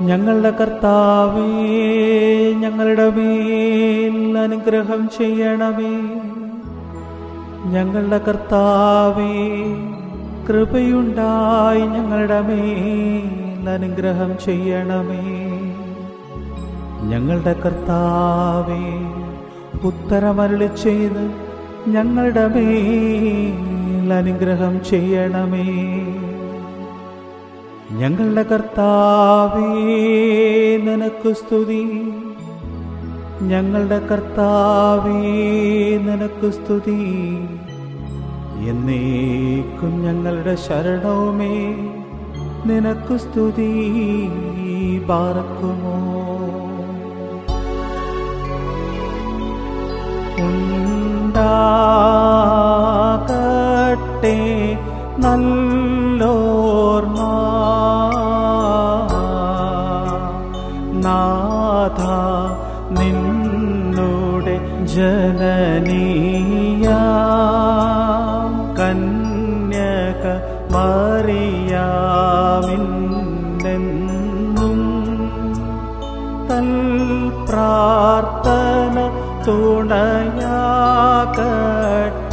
ഞങ്ങളുടെ കർത്താവേ ഞങ്ങളുടെ മേൽ അനുഗ്രഹം ചെയ്യണമേ. ഞങ്ങളുടെ കർത്താവേ കൃപയുണ്ടായി ഞങ്ങളുടെ മേൽ അനുഗ്രഹം ചെയ്യണമേ. ഞങ്ങളുടെ കർത്താവേ ഉത്തരമരളി ചെയ്ത് ഞങ്ങളുടെ മേൽ അനുഗ്രഹം ചെയ്യണമേ. ഞങ്ങളുടെ കർത്താവേ നിനക്ക് സ്തുതി. ഞങ്ങളുടെ കർത്താവേ നിനക്ക് സ്തുതി. എന്നേക്കും ഞങ്ങളുടെ ശരണവുമേ നിനക്ക് സ്തുതി പാർക്കുമോ? ഉണ്ടാകട്ടെ നല്ലോർമ്മ. നാഥ നിന്നുടെ ജനനീയ. കന്യക മറിയാമിന്നെന്നും. തൻ പ്രാർത്ഥന തുണയാകണമേ